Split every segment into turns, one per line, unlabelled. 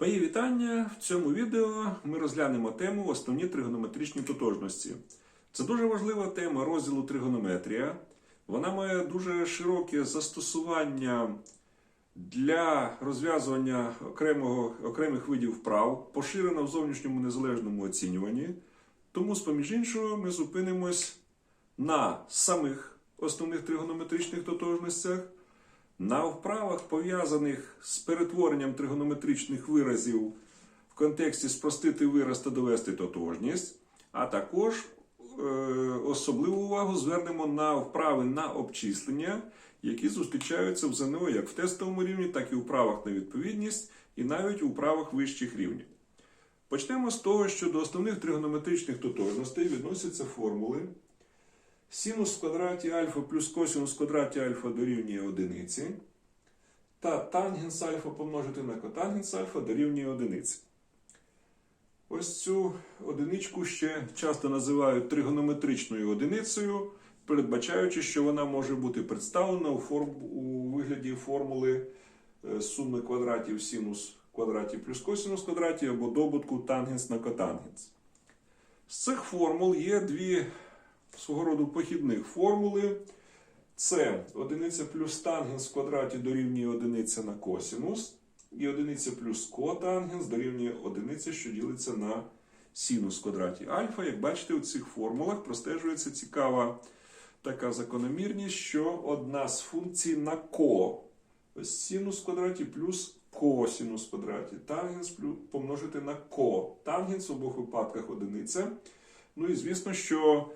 Мої вітання! В цьому відео ми розглянемо тему основні тригонометричні тотожності. Це дуже важлива тема розділу тригонометрія. Вона має дуже широке застосування для розв'язування окремих видів вправ, поширена в зовнішньому незалежному оцінюванні. Тому, з поміж іншого, ми зупинимось на самих основних тригонометричних тотожностях, на вправах, пов'язаних з перетворенням тригонометричних виразів в контексті спростити вираз та довести тотожність, а також е, особливу увагу звернемо на вправи на обчислення, які зустрічаються в ЗНО як в тестовому рівні, так і у вправах на відповідність, і навіть у вправах вищих рівнів. Почнемо з того, що до основних тригонометричних тотожностей відносяться формули синус в квадраті альфа плюс косинус в квадраті альфа дорівнює одиниці, та тангенс альфа помножити на котангенс альфа дорівнює одиниці. Ось цю одиничку ще часто називають тригонометричною одиницею, передбачаючи, що вона може бути представлена у, форм... у вигляді формули е, суми квадратів синус квадраті плюс косинус квадраті або добутку тангенс на котангенс. З цих формул є дві свого роду похідних формули. Це одиниця плюс тангенс в квадраті дорівнює одиниця на косинус. І одиниця плюс котангенс дорівнює одиниця, що ділиться на синус в квадраті альфа. Як бачите, у цих формулах простежується цікава така закономірність, що одна з функцій на ко. Ось синус в квадраті плюс косинус в квадраті. Тангенс помножити на ко. Тангенс в обох випадках одиниця. Ну і звісно, що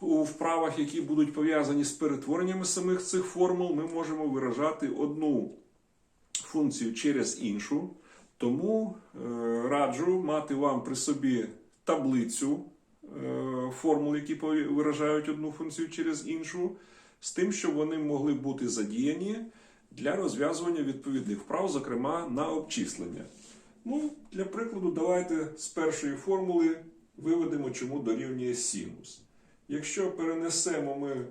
у вправах, які будуть пов'язані з перетвореннями самих цих формул, ми можемо виражати одну функцію через іншу. Тому е, раджу мати вам при собі таблицю е, формул, які виражають одну функцію через іншу, з тим, щоб вони могли бути задіяні для розв'язування відповідних вправ, зокрема на обчислення. Ну, для прикладу, давайте з першої формули виведемо, чому дорівнює синус. Якщо перенесемо ми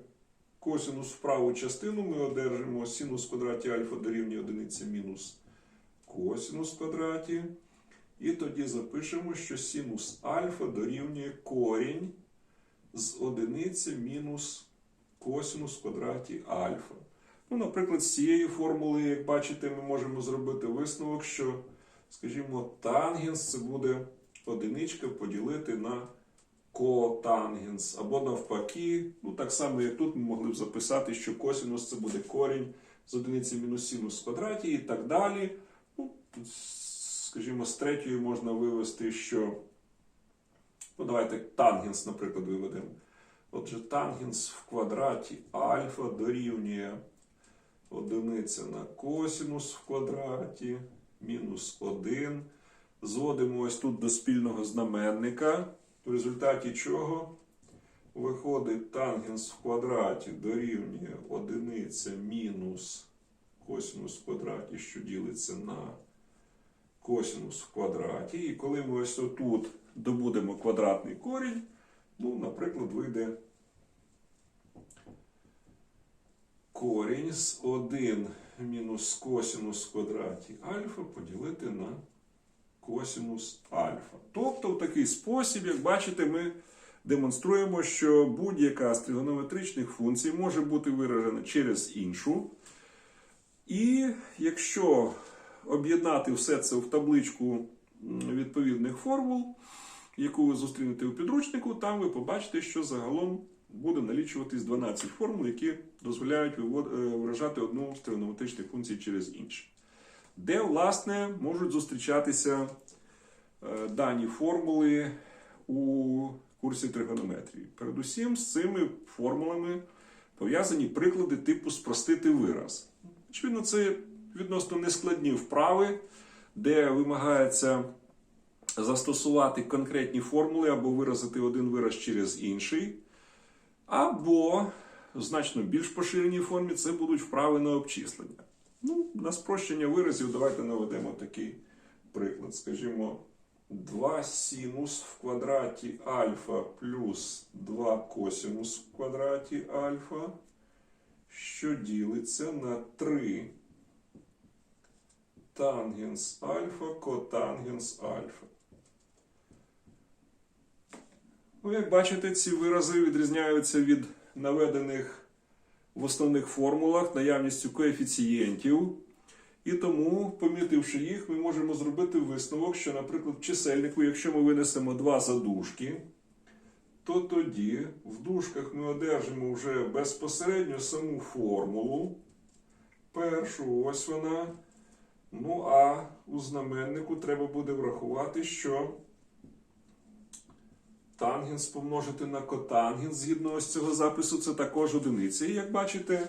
косинус в праву частину, ми одержимо синус в квадраті альфа дорівнює одиниця мінус косинус в квадраті. І тоді запишемо, що синус альфа дорівнює корінь з одиниці мінус косинус в квадраті альфа. Ну, наприклад, з цієї формули, як бачите, ми можемо зробити висновок, що, скажімо, тангенс це буде одиничка поділити на котангенс. Або навпаки, ну так само, як тут ми могли б записати, що косинус це буде корінь з одиниці мінус синус в квадраті і так далі. Ну, скажімо, з третьої можна вивести, що. Ну, давайте тангенс, наприклад, виведемо. Отже, тангенс в квадраті альфа дорівнює одиниця на косинус в квадраті мінус 1. Зводимо ось тут до спільного знаменника, в результаті чого виходить тангенс в квадраті дорівнює одиниця мінус косинус в квадраті, що ділиться на косинус в квадраті. І коли ми ось тут добудемо квадратний корінь, ну, наприклад, вийде корінь з 1 мінус косинус в квадраті альфа поділити на косинус альфа. Тобто, в такий спосіб, як бачите, ми демонструємо, що будь-яка з тригонометричних функцій може бути виражена через іншу. І якщо об'єднати все це в табличку відповідних формул, яку ви зустрінете у підручнику, там ви побачите, що загалом буде налічуватись 12 формул, які дозволяють е, виражати одну з тригонометричних функцій через іншу. Де, власне, можуть зустрічатися дані формули у курсі тригонометрії. Передусім, з цими формулами пов'язані приклади типу спростити вираз. Очевидно, це відносно нескладні вправи, де вимагається застосувати конкретні формули або виразити один вираз через інший. Або в значно більш поширеній формі це будуть вправи на обчислення. Ну, на спрощення виразів давайте наведемо такий приклад. Скажімо, 2 синус в квадраті альфа плюс 2 косинус в квадраті альфа, що ділиться на 3 тангенс альфа, котангенс альфа. Ну, як бачите, ці вирази відрізняються від наведених в основних формулах наявністю коефіцієнтів. І тому, помітивши їх, ми можемо зробити висновок, що, наприклад, в чисельнику, якщо ми винесемо два задушки, то тоді в дужках ми одержимо вже безпосередньо саму формулу. Першу, ось вона. Ну, а у знаменнику треба буде врахувати, що тангенс помножити на котангенс згідно ось цього запису, це також одиниця. І як бачите,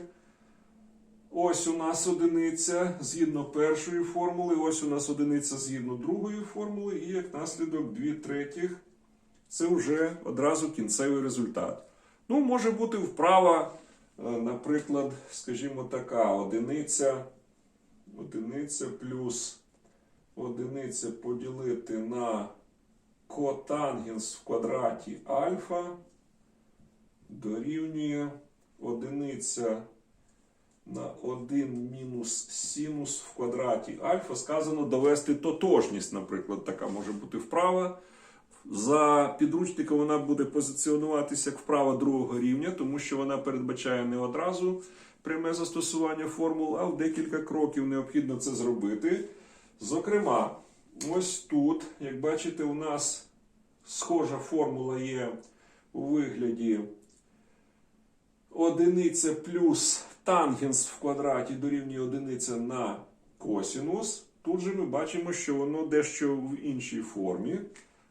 ось у нас одиниця згідно першої формули, ось у нас одиниця згідно другої формули, і як наслідок 2 третіх це вже одразу кінцевий результат. Ну, може бути вправа, е, наприклад, скажімо така, одиниця, одиниця плюс одиниця поділити на котангенс в квадраті альфа дорівнює одиниця на 1 мінус синус в квадраті альфа. Сказано довести тотожність, наприклад, така може бути вправа. За підручником вона буде позиціонуватися як вправа другого рівня, тому що вона передбачає не одразу пряме застосування формул, а в декілька кроків необхідно це зробити. Зокрема, ось тут, як бачите, у нас схожа формула є у вигляді одиниця плюс тангенс в квадраті дорівнює одиниця на косінус. Тут же ми бачимо, що воно дещо в іншій формі.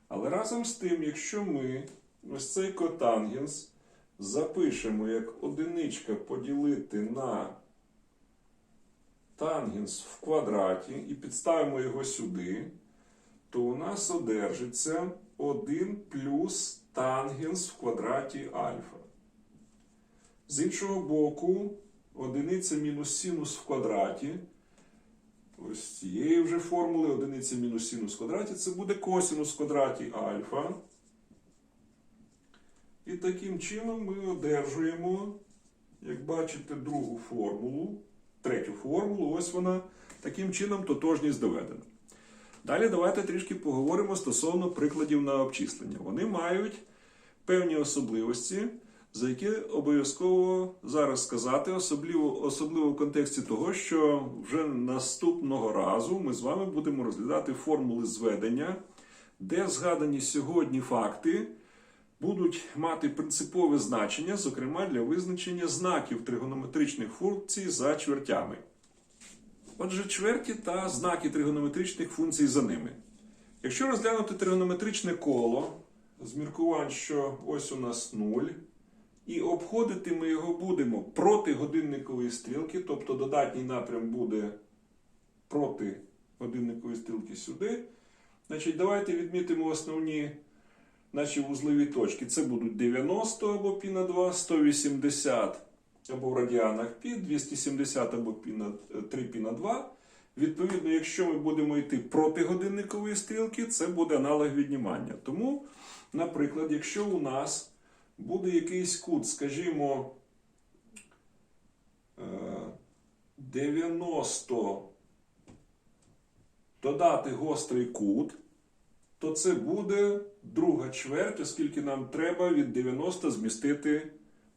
Але разом з тим, якщо ми ось цей котангенс запишемо як одиничка поділити на тангенс в квадраті і підставимо його сюди, то у нас одержиться 1 плюс тангенс в квадраті альфа. З іншого боку, одиниця мінус синус в квадраті. Ось цієї вже формули одиниця мінус синус в квадраті це буде косинус в квадраті альфа. І таким чином ми одержуємо, як бачите, другу формулу, третю формулу, ось вона. Таким чином тотожність доведена. Далі давайте трішки поговоримо стосовно прикладів на обчислення. Вони мають певні особливості, за які обов'язково зараз сказати, особливо, особливо в контексті того, що вже наступного разу ми з вами будемо розглядати формули зведення, де згадані сьогодні факти будуть мати принципове значення, зокрема для визначення знаків тригонометричних функцій за чвертями. Отже, чверті та знаки тригонометричних функцій за ними. Якщо розглянути тригонометричне коло, з міркувань, що ось у нас 0, і обходити ми його будемо проти годинникової стрілки, тобто додатній напрям буде проти годинникової стрілки сюди. Значить, давайте відмітимо основні наші вузлові точки. Це будуть 90 або пі на 2, 180 або в радіанах пі, 270 або пі на 3 пі на 2. Відповідно, якщо ми будемо йти проти годинникової стрілки, це буде аналог віднімання. Тому, наприклад, якщо у нас буде якийсь кут, скажімо, е, 90 додати гострий кут, то це буде друга чверть, оскільки нам треба від 90 змістити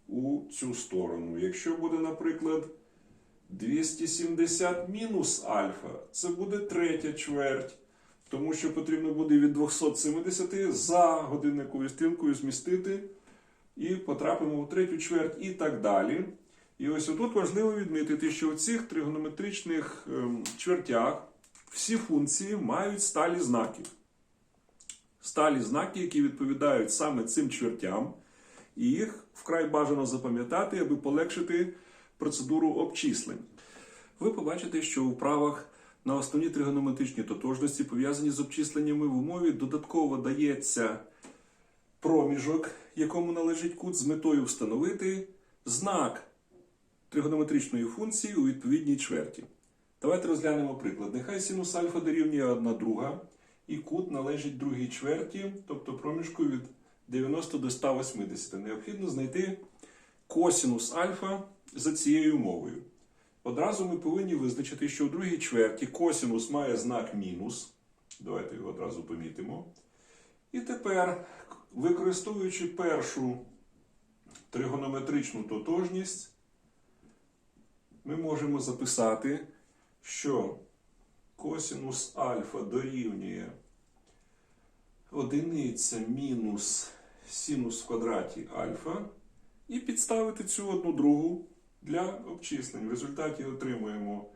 у цю сторону. Якщо буде, наприклад, 270 мінус альфа, це буде третя чверть, тому що потрібно буде від 270 за годинниковою стрілкою змістити і потрапимо в третю чверть і так далі. І ось отут важливо відмітити, що у цих тригонометричних ем, чвертях всі функції мають сталі знаки. Сталі знаки, які відповідають саме цим чвертям, і їх вкрай бажано запам'ятати, аби полегшити процедуру обчислень. Ви побачите, що у правах на основні тригонометричні тотожності, пов'язані з обчисленнями в умові, додатково дається проміжок, якому належить кут, з метою встановити знак тригонометричної функції у відповідній чверті. Давайте розглянемо приклад. Нехай синус альфа дорівнює 1 друга, і кут належить другій чверті, тобто проміжку від 90 до 180. Необхідно знайти косинус альфа за цією умовою. одразу ми повинні визначити, що в другій чверті косинус має знак мінус. Давайте його одразу помітимо. І тепер, використовуючи першу тригонометричну тотожність, ми можемо записати, що косинус альфа дорівнює одиниця мінус синус в квадраті альфа і підставити цю одну другу для обчислень. В результаті отримуємо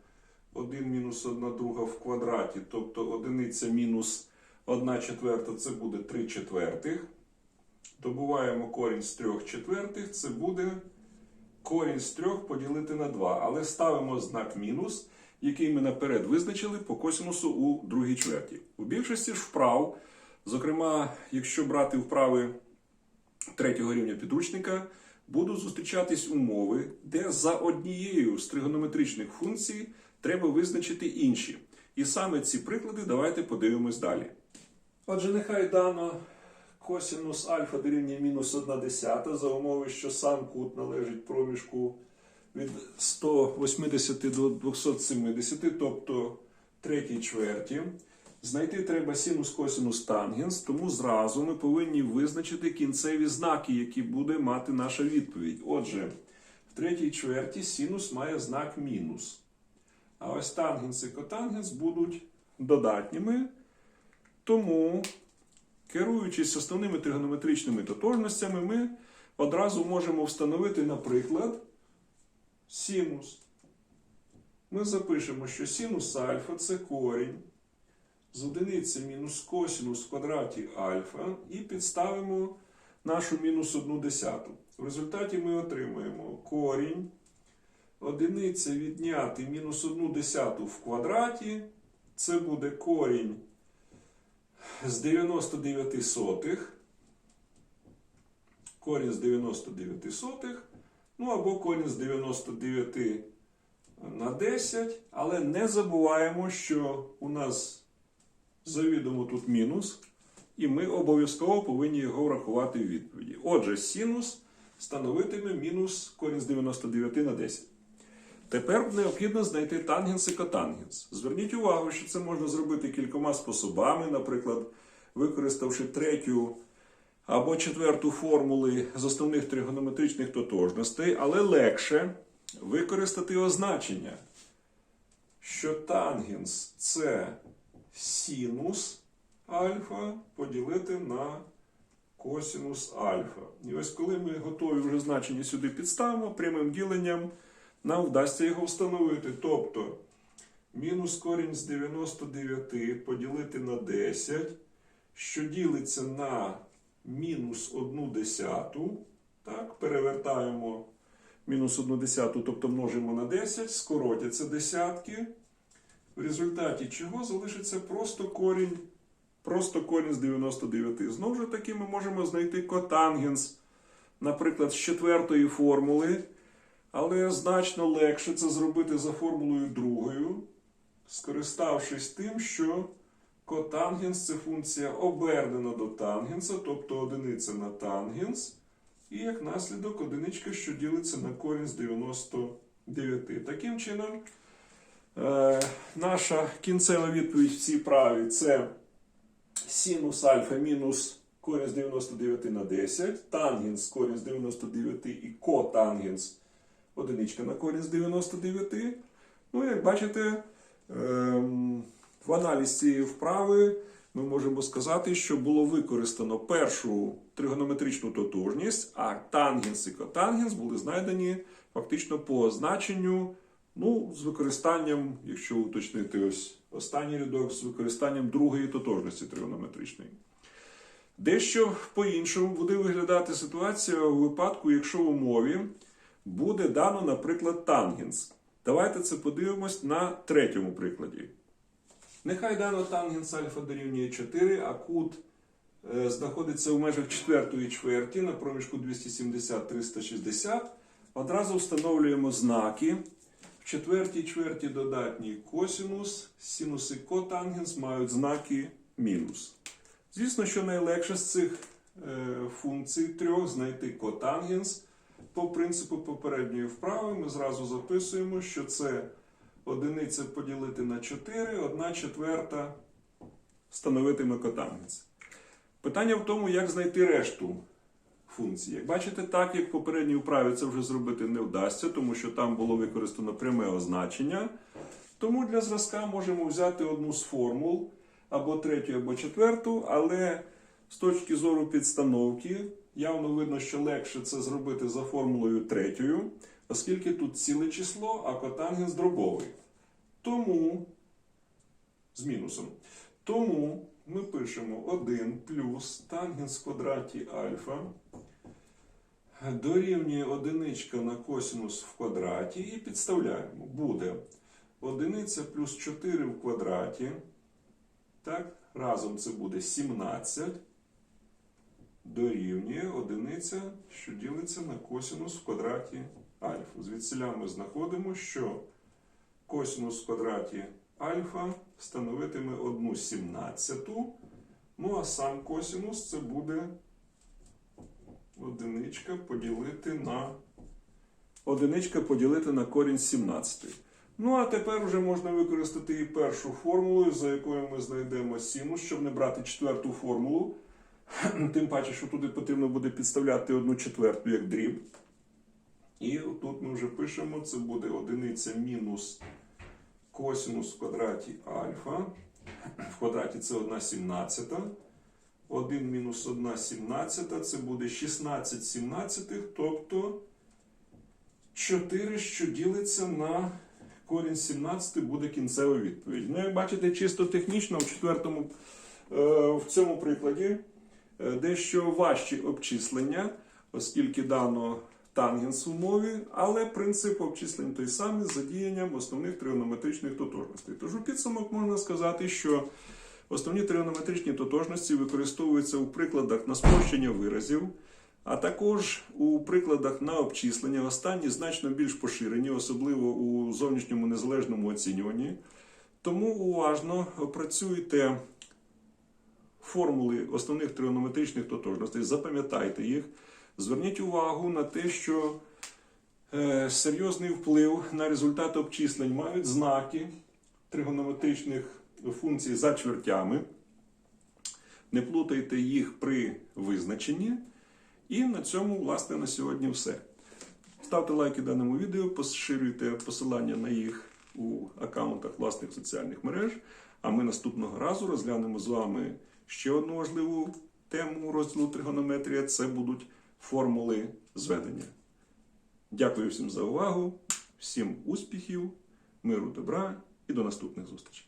1 мінус 1 друга в квадраті, тобто одиниця мінус 1 четверта це буде 3 четвертих. Добуваємо корінь з 3 четвертих, це буде корінь з 3 поділити на 2. Але ставимо знак мінус, який ми наперед визначили по косинусу у другій чверті. У більшості ж вправ, зокрема, якщо брати вправи третього рівня підручника, будуть зустрічатись умови, де за однією з тригонометричних функцій треба визначити інші. І саме ці приклади давайте подивимось далі. Отже, нехай дано косинус альфа дорівнює мінус 1 десята за умови, що сам кут належить проміжку від 180 до 270, тобто третій чверті. Знайти треба синус, косинус, тангенс, тому зразу ми повинні визначити кінцеві знаки, які буде мати наша відповідь. Отже, в третій чверті синус має знак мінус. А ось тангенс і котангенс будуть додатніми. Тому, керуючись основними тригонометричними тотожностями, ми одразу можемо встановити, наприклад, синус. Ми запишемо, що синус альфа це корінь з одиниці мінус косинус в квадраті альфа і підставимо нашу мінус 1 десяту. В результаті ми отримаємо корінь одиниця відняти мінус 1 десяту в квадраті. Це буде корінь з 99 сотих. Корінь з 99 сотих. Ну або корінь з 99 на 10. Але не забуваємо, що у нас завідомо тут мінус, і ми обов'язково повинні його врахувати в відповіді. Отже, синус становитиме мінус корінь з 99 на 10. Тепер необхідно знайти тангенс і котангенс. Зверніть увагу, що це можна зробити кількома способами, наприклад, використавши третю або четверту формули з основних тригонометричних тотожностей, але легше використати означення, що тангенс це синус альфа поділити на косинус альфа. І ось коли ми готові вже значення сюди підставимо, прямим діленням нам вдасться його встановити. Тобто мінус корінь з 99 поділити на 10, що ділиться на мінус 1 десяту. Так, перевертаємо мінус 1 десяту, тобто множимо на 10, скоротяться десятки. В результаті чого залишиться просто корінь, просто корінь з 99. Знову ж таки, ми можемо знайти котангенс, наприклад, з четвертої формули, але значно легше це зробити за формулою другою, скориставшись тим, що котангенс це функція обернена до тангенса, тобто одиниця на тангенс, і як наслідок одиничка, що ділиться на корінь з 99. Таким чином. Е, наша кінцева відповідь в цій праві це синус альфа мінус корінь з 99 на 10, тангенс корінь з 99 і котангенс одиничка на корінь з 99. Ну, як бачите, ем, в аналіз цієї вправи ми можемо сказати, що було використано першу тригонометричну тотожність, а тангенс і котангенс були знайдені фактично по значенню. Ну, з використанням, якщо уточнити ось останній рядок, з використанням другої тотожності тригонометричної. Дещо по-іншому буде виглядати ситуація у випадку, якщо в умові буде дано, наприклад, тангенс. Давайте це подивимось на третьому прикладі. Нехай дано тангенс альфа дорівнює 4, а кут е, знаходиться в межах четвертої чверті на проміжку 270-360. Одразу встановлюємо знаки. В четвертій чверті додатній косинус, синус і котангенс мають знаки мінус. Звісно, що найлегше з цих е, функцій трьох знайти котангенс, По принципу попередньої вправи ми зразу записуємо, що це одиниця поділити на 4, 1 четверта становитиме котангенс. Питання в тому, як знайти решту функції. Як бачите, так як в попередній вправі це вже зробити не вдасться, тому що там було використано пряме означення. Тому для зразка можемо взяти одну з формул, або третю, або четверту, але з точки зору підстановки явно видно, що легше це зробити за формулою третьою, оскільки тут ціле число, а котангенс дробовий. Тому з мінусом. Тому ми пишемо 1 плюс тангенс в квадраті альфа дорівнює одиничка на косинус в квадраті і підставляємо. Буде одиниця плюс 4 в квадраті. Так, разом це буде 17. Дорівнює одиниця, що ділиться на косинус в квадраті альфа. Звідсіля ми знаходимо, що косинус в квадраті альфа становитиме 1 сімнадцяту. Ну а сам косинус це буде одиничка поділити на одиничка поділити на корінь 17. Ну а тепер вже можна використати і першу формулу, за якою ми знайдемо синус, щоб не брати четверту формулу. Тим паче, що туди потрібно буде підставляти одну четверту як дріб. І тут ми вже пишемо, це буде одиниця мінус косинус в квадраті альфа. В квадраті це 1 сімнадцята. 1 мінус 1 сімнадцята, це буде 16 сімнадцятих, тобто 4, що ділиться на корінь 17, буде кінцева відповідь. Ну, як бачите, чисто технічно в четвертому е, в цьому прикладі дещо важчі обчислення, оскільки дано тангенс в умові, але принцип обчислень той самий з задіянням основних тригонометричних тотожностей. Тож у підсумок можна сказати, що основні тригонометричні тотожності використовуються у прикладах на спрощення виразів, а також у прикладах на обчислення. Останні значно більш поширені, особливо у зовнішньому незалежному оцінюванні. Тому уважно опрацюйте формули основних тригонометричних тотожностей, запам'ятайте їх. Зверніть увагу на те, що е, серйозний вплив на результат обчислень мають знаки тригонометричних функцій за чвертями. Не плутайте їх при визначенні. І на цьому, власне, на сьогодні все. Ставте лайки даному відео, поширюйте посилання на їх у аккаунтах власних соціальних мереж. А ми наступного разу розглянемо з вами ще одну важливу тему розділу тригонометрія це будуть формули зведення. Дякую всім за увагу, всім успіхів, миру, добра і до наступних зустрічей.